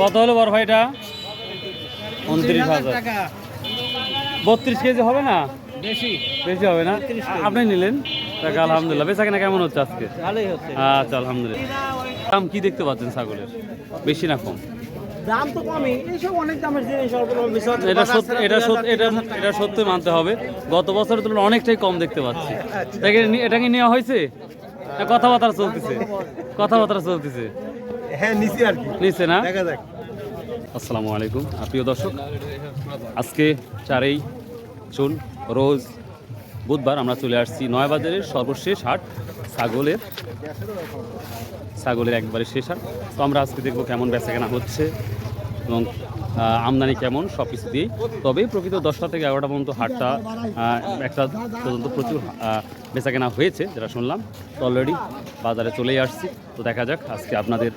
কত হলো বড় ভাইটা? উনত্রিশ হাজার। বত্রিশ কেজি হবে না? বেশি। বেশি হবে না? আপনি নিলেন? টাকা আলহামদুলিল্লাহ। বেচা কেনা কেমন হচ্ছে আজকে? ভালোই হচ্ছে। আচ্ছা আলহামদুলিল্লাহ। দাম কি দেখতে পাচ্ছেন ছাগলের? বেশি না কম? দাম তো কমই। এইসব অনেক দামের জিনিস অল্প অল্প বেশি হচ্ছে। এটা সত্যি এটা সত্যি এটা এটা সত্যি মানতে হবে। গত বছরের তুলনায় অনেকটাই কম দেখতে পাচ্ছি। এটাকে নেওয়া হয়েছে? কথাবার্তা চলতেছে। কথাবার্তা চলতেছে। হ্যাঁ নিচে আর কি। নিচে না? দেখা যাক। আসসালামু আলাইকুম। প্রিয় দর্শক আজকে চারই জুন রোজ বুধবার আমরা চলে আসছি নয়াবাজারের সর্বশেষ হাট ছাগলের ছাগলের একবারে শেষ হাট। তো আমরা আজকে দেখব কেমন বেচা কেনা হচ্ছে এবং আমদানি কেমন, সব কিছু দিয়েই তবে প্রকৃত দশটা থেকে এগারোটা পর্যন্ত হাটটা একটা পর্যন্ত প্রচুর বেচা কেনা হয়েছে, যেটা শুনলাম। তো অলরেডি বাজারে চলেই আসছি। তো দেখা যাক, আজকে আপনাদের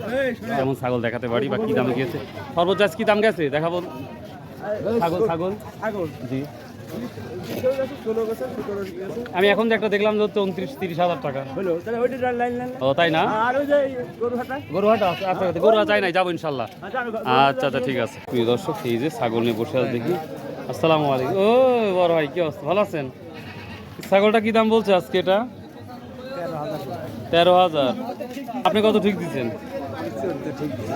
কেমন ছাগল দেখাতে পারি বা কী দামে গিয়েছে। সর্বোচ্চ কী দাম গেছে? দেখাবো। ছাগল ছাগল ছাগল? জি। আমি এখন একটা দেখলাম যে হচ্ছে উনত্রিশ তিরিশ হাজার টাকা। ও তাই না? আর ওই গরু হাটা গরু হাটা আচ্ছা আচ্ছা, চাই নাই যাব ইনশাল্লাহ। আচ্ছা আচ্ছা আচ্ছা ঠিক আছে। প্রিয় দর্শক এই যে ছাগল নিয়ে বসে আছে দেখি। আসসালামু আলাইকুম। ও বড় ভাই কি অবস্থা? ভালো আছেন? ছাগলটা কি দাম বলছে আজকে এটা? তেরো হাজার। আপনি কত ঠিক দিচ্ছেন?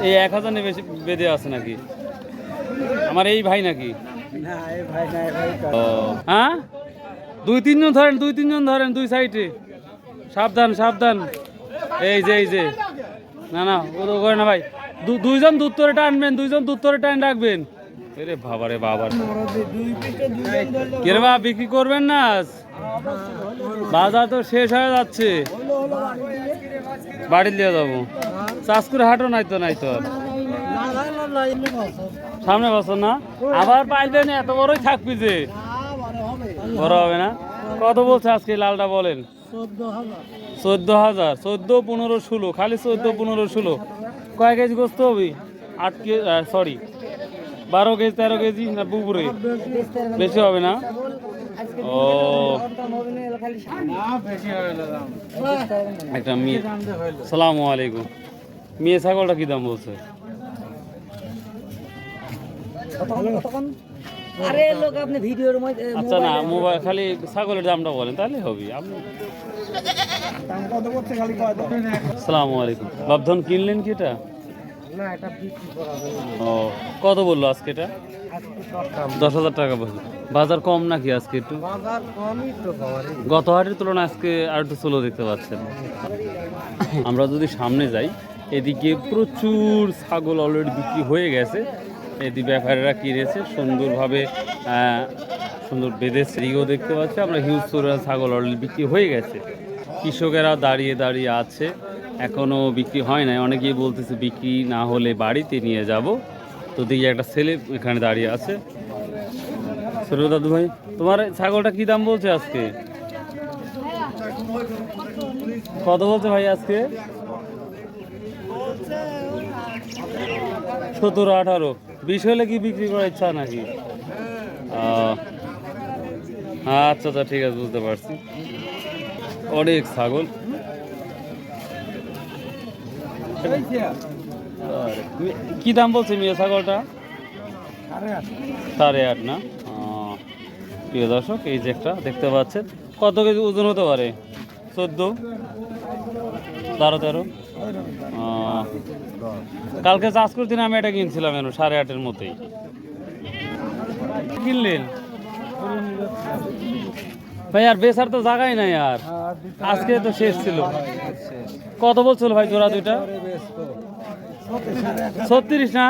এই এক হাজার নিয়ে বেশি বেঁধে আছে নাকি? আমার এই ভাই নাকি? ও। হ্যাঁ? দুই তিনজন ধরেন, দুই তিনজন ধরেন, দুই সাইডে। সাবধান সাবধান। এই যে এই যে। না না ও তো করে না ভাই। দুইজন দুধ তোরে টানবেন, দুইজন দুধ তোরে টান রাখবেন। এরে বাবারে বাবার দুই পিঠে দুই জন ধরলো কে রে বা বিক্রি করবেন না? বাজার তো শেষ হয়ে যাচ্ছে। বাড়ি দিয়ে যাব। চাষ করে হাঁটো, নাই তো নাই তো আর। না না না না এমনি বছর সামনে বছর না? আবার পাইবেন এত বড়ই থাকবি যে। বড় হবে না? কত বলছে আজকে লালটা বলেন? চোদ্দ হাজার। চোদ্দ, পনেরো, ষোলো। খালি চোদ্দ, পনেরো, ষোলো। কয় কেজি গোস্ত হবে? আট কেজি সরি বারো কেজি, তেরো কেজি না পুকুরে? বেশি হবে না? ও। একটা মেয়ে। সালাম আলাইকুম। মেয়ে ছাগলটা কি দাম বলছে? আরে লোক আপনি ভিডিওর মধ্যে আচ্ছা না মোবাইল খালি ছাগলের দামটা বলেন তাহলে হবে। আপনি দাম কত করছে খালি কয় দাও? সালামু আলাইকুম। বাপধন কিনলেন কি এটা? ও কত বলল আজকে এটা? দশ হাজার টাকা বলল। বাজার কম নাকি আজকে একটু? গত হাটের তুলনায় আজকে আর একটু স্লো দেখতে পাচ্ছেন। আমরা যদি সামনে যাই এদিকে প্রচুর ছাগল অলরেডি বিক্রি হয়ে গেছে। এদিকে ব্যাপারীরা কিনেছে সুন্দরভাবে সুন্দর বেঁধেছে এদিকেও দেখতে পাচ্ছি। আমরা হিউজ তোরা ছাগল অলরেডি বিক্রি হয়ে গেছে। কৃষকেরা দাঁড়িয়ে দাঁড়িয়ে আছে। এখনও বিক্রি হয় নাই। অনেকেই বলতেছে বিক্রি না হলে বাড়িতে নিয়ে যাব। তো দেখি একটা ছেলে এখানে দাঁড়িয়ে আছে। ছোট দাদু ভাই, তোমার ছাগলটা কি দাম বলছে আজকে? কত বলছে ভাই আজকে? সতেরো, আঠারো। বিশ হলে কি বিক্রি করার ইচ্ছা নাকি? আচ্ছা আচ্ছা ঠিক আছে, বুঝতে পারছি। অনেক ছাগল। কি দাম বলছে মেয়ে ছাগলটা? সাড়ে আট না? প্রিয় দর্শক, এই যে একটা দেখতে পাচ্ছেন। কত কেজি ওজন হতে পারে? চোদ্দ? তেরো? তেরো কালকে চাষ করতে আমি এটা কিনছিলাম এনো সাড়ে আটের মতোই কিনলেন? ভাই, আর বেসার তো জায়গাই নাই আর। আজকে তো শেষ ছিল। কত বলছিল ভাই জোড়া দুইটা? ছত্রিশ না?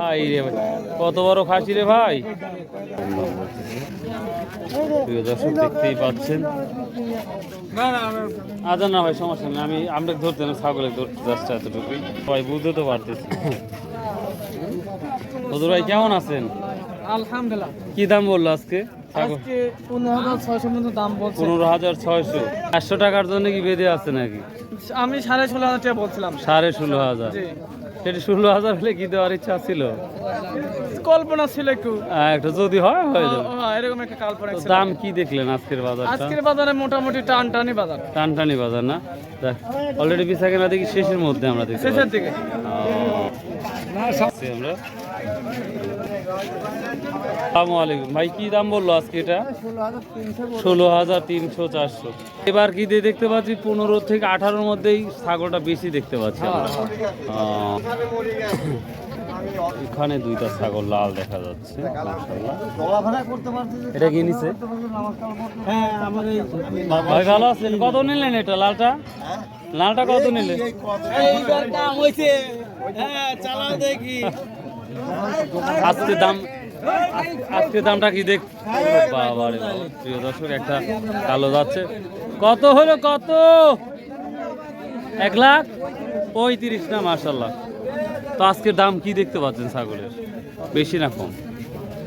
হাই রে ভাই কত বড় খাসি রে ভাই? প্রিয় দর্শক দেখতেই পাচ্ছেন। আচ্ছা না ভাই সমস্যা নেই আমি আমরা ধরতে না ছাগলে ধরতে যাচ্ছে এতটুকুই। ভাই বুঝতে তো পারতেছি। হজুর ভাই কেমন আছেন? আলহামদুলিল্লাহ। কি দাম বলল আজকে? ছাগল? পনেরো হাজার ছয়শো দাম পনেরো হাজার ছয়শো। একশো টাকার জন্য কি বেঁধে আছে নাকি? আমি সাড়ে ষোলো হাজার টাকা বলছিলাম। সাড়ে ষোলো হাজার। জি। সেটা ষোলো হাজার হলে কি দেওয়ার ইচ্ছা ছিল? কল্পনা ছিল একটু। আহ, একটু যদি হয় হয়ে যাবে। ও, ও, এরকম একটা কল্পনা ছিল। দাম কি দেখলেন আজকের বাজার আজকের বাজারে মোটামুটি টানটানি বাজার। টানটানি বাজার না? অলরেডি বিছা কেনা দেখি শেষের মধ্যে আমরা দেখি শেষের দিকে। আমরা। আসসালামু আলাইকুম ভাই কি দাম বলল আজকে এটা ষোলো হাজার তিনশো চারশো এবার কি দিয়ে দেখতে পাচ্ছি পনেরো থেকে আঠারোর মধ্যেই ছাগলটা বেশি দেখতে পাচ্ছি আমরা এখানে দুইটা ছাগল লাল দেখা যাচ্ছে এটা কি নিছে হ্যাঁ ভাই ভালো আছেন কত নিলেন এটা লালটা লালটা কত নিলেন হ্যাঁ চালাও দেখি আজকে দাম আজকে দামটা কি দেখ বাবা রে বাবা, প্রিয় দর্শক একটা কালো যাচ্ছে। কত হলো কত? এক লাখ পঁয়ত্রিশ না মার্শাল্লাহ তো আজকের দাম কি দেখতে পাচ্ছেন ছাগলের? বেশি না কম?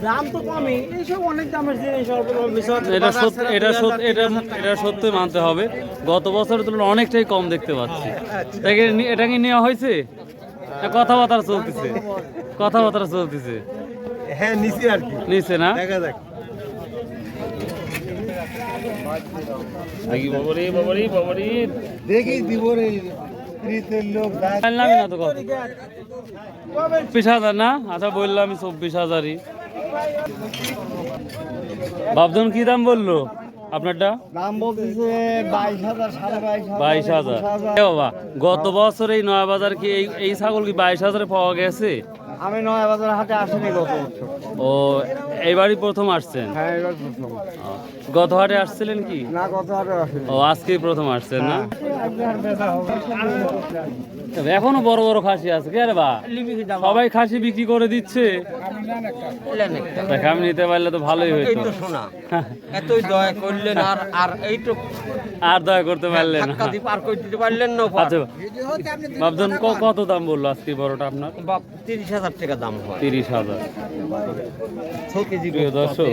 দাম তো কমই এইসব অনেক দামের জিনিস অল্প অল্প বিষয় এটা সত্যি এটা সত্যি এটা এটা সত্যি মানতে হবে। গত বছরের তুলনায় অনেকটাই কম দেখতে পাচ্ছি। এটাকে নি- এটাকে নেওয়া হয়েছে? কথাবার্তা চলতেছে। কথাবার্তা চলতেছে। হ্যাঁ নিচে আর কি। নিচে না? দেখা যাক। দেখি দিব রে না তো কত চব্বিশ হাজার না? আচ্ছা বললাম চব্বিশ হাজারই। বাবজন কি দাম বলল? আপনারটা? দাম বলতেছে বাইশ হাজার সাড়ে বাইশ হাজার। এ বাবা গত বছর এই নয়া বাজার কি এই এই ছাগল কি বাইশ হাজারে পাওয়া গেছে? আমি নয় বাজার হাটে আসিনি গত বছর। ও এইবারই প্রথম আসছেন? হ্যাঁ এবার প্রথম। গত হাটে আসছিলেন কি? না গত হাটে আসিনি। ও আজকেই প্রথম আসছেন না? তবে এখনও বড় বড় খাসি আছে কে রে বা? সবাই খাসি বিক্রি করে দিচ্ছে। দেখ আমি নিতে পারলে তো ভালোই হইতো। তো শোনা। এতই দয়া করলেন আর আর এইটুক আর দয়া করতে পারলেন না। ধাক্কা পার করে দিতে পারলেন না আচ্ছা বাবজন ক- কত দাম বলল আজকে বড়টা আপনার? বাপ তিরিশ হাজার টাকা দাম হয়। তিরিশ হাজার। ছ কেজি দর্শক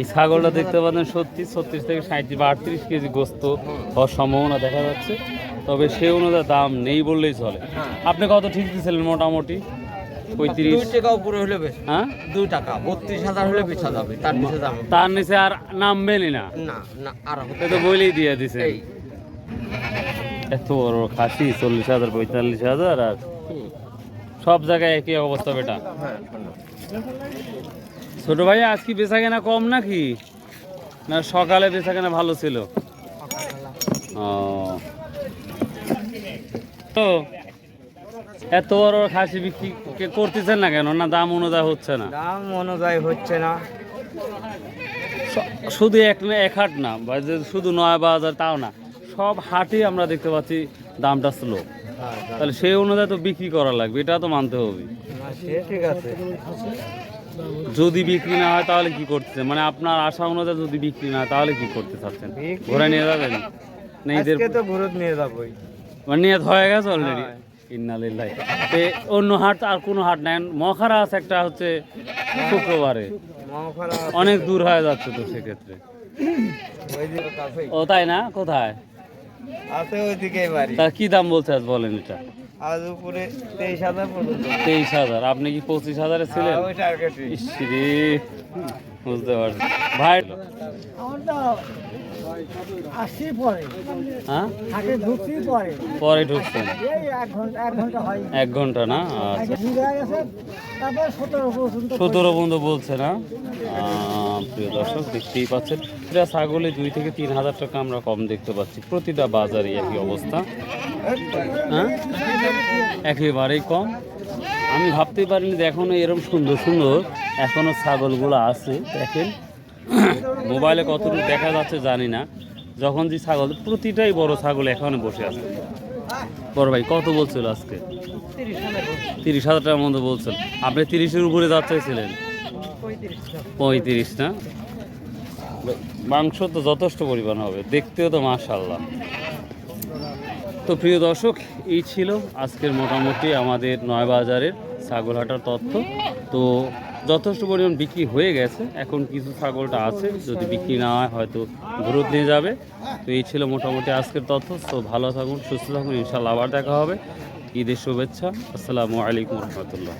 এই ছাগলটা দেখতে পাচ্ছেন সত্যি ছত্রিশ থেকে সাঁত্রিশ বা আটত্রিশ কেজি গোস্ত হওয়ার সম্ভাবনা দেখা যাচ্ছে। তবে সে অনুযায়ী দাম নেই বললেই চলে। আপনি কত ঠিক দিয়েছিলেন মোটামুটি? পঁয়ত্রিশ। টাকা উপরে হলে বেশ। হ্যাঁ? দুই টাকা বত্রিশ হাজার হলে বেচা যাবে তার নিচে দাম তার নিচে আর নামবেনই না। না না আর তো বলেই দিয়ে দিছে এত বড় খাসি চল্লিশ হাজার পঁয়তাল্লিশ হাজার আর সব জায়গায় একই অবস্থা বেটা। ছোট ভাই আজ কি বেচা কেনা কম নাকি? না সকালে বেচা কেনা ভালো ছিল? ও। তো এত বড় খাসি বিক্রি করতেছেন না কেন? না দাম অনুযায়ী হচ্ছে না? দাম অনুযায়ী হচ্ছে না। শুধু এক না এক হাট না শুধু নয় বাজার তাও না সব হাটই আমরা দেখতে পাচ্ছি দামটা স্লো। তাহলে সেই অনুযায়ী তো বিক্রি করা লাগবে এটা তো মানতে হবে। ঠিক আছে যদি বিক্রি না হয় তাহলে কি করতেছে মানে আপনার আশা অনুযায়ী যদি বিক্রি না হয় তাহলে কি করতে চাচ্ছেন? ঘোরা নিয়ে যাবেন? না ঈদের তো ঘুরত নিয়ে যাবোই। মানে নিয়ে হয়ে গেছে অলরেডি হ্যাঁ। ইন্নালিল্লাহ। তে অন্য হাট আর কোনো হাট নাই। মখারা আছে একটা হচ্ছে শুক্রবারে। অনেক দূর হয়ে যাচ্ছে তো সেক্ষেত্রে। ও তাই না? কোথায়? আছে বাড়ি। কি দাম বলছে আজ বলেন এটা? আজ উপরে তেইশ হাজার পর্যন্ত। তেইশ হাজার। আপনি কি পঁচিশ হাজারে ছিলেন? হ্যাঁ, ওই টার্গেটই ইসরে বুঝতে পারছি। ভাই পরে হ্যাঁ? হাটে ঢুকছি পরে পরে ঢুকছেন? এক ঘণ্টা এক ঘণ্টা হয়। এক ঘণ্টা না? আচ্ছা। তারপর সতেরো পর্যন্ত বন্ধু বলছে না? প্রিয় দর্শক, দেখতেই পাচ্ছেন। এটা ছাগলে দুই থেকে তিন হাজার টাকা আমরা কম দেখতে পাচ্ছি। প্রতিটা বাজারে একই অবস্থা। হ্যাঁ? একেবারেই কম। আমি ভাবতেই পারিনি যে এখনও এরকম সুন্দর সুন্দর এখনও ছাগলগুলো আছে। দেখেন, মোবাইলে কতটুকু দেখা যাচ্ছে জানি না। যখন যে ছাগল, প্রতিটাই বড় ছাগল এখানে বসে আছে। বড় ভাই, কত বলছিল আজকে? তিরিশ হাজার টাকার মতো বলছেন আপনি তিরিশের উপরে যা চাইছিলেন পঁয়ত্রিশ, না? মাংস তো যথেষ্ট পরিমাণ হবে, দেখতেও তো মাশাল্লাহ তো প্রিয় দর্শক, এই ছিল আজকের মোটামুটি আমাদের নয় নয়বাজারের ছাগলহাটার তথ্য। তো যথেষ্ট পরিমাণ বিক্রি হয়ে গেছে, এখন কিছু ছাগলটা আছে, যদি বিক্রি না হয় হয়তো গ্রোথ নিয়ে যাবে। তো এই ছিল মোটামুটি আজকের তথ্য, তো ভালো থাকুন, সুস্থ থাকুন ইনশাল্লাহ আবার দেখা হবে। ঈদের শুভেচ্ছা, আসসালামু আলাইকুম রহমতুল্লাহ।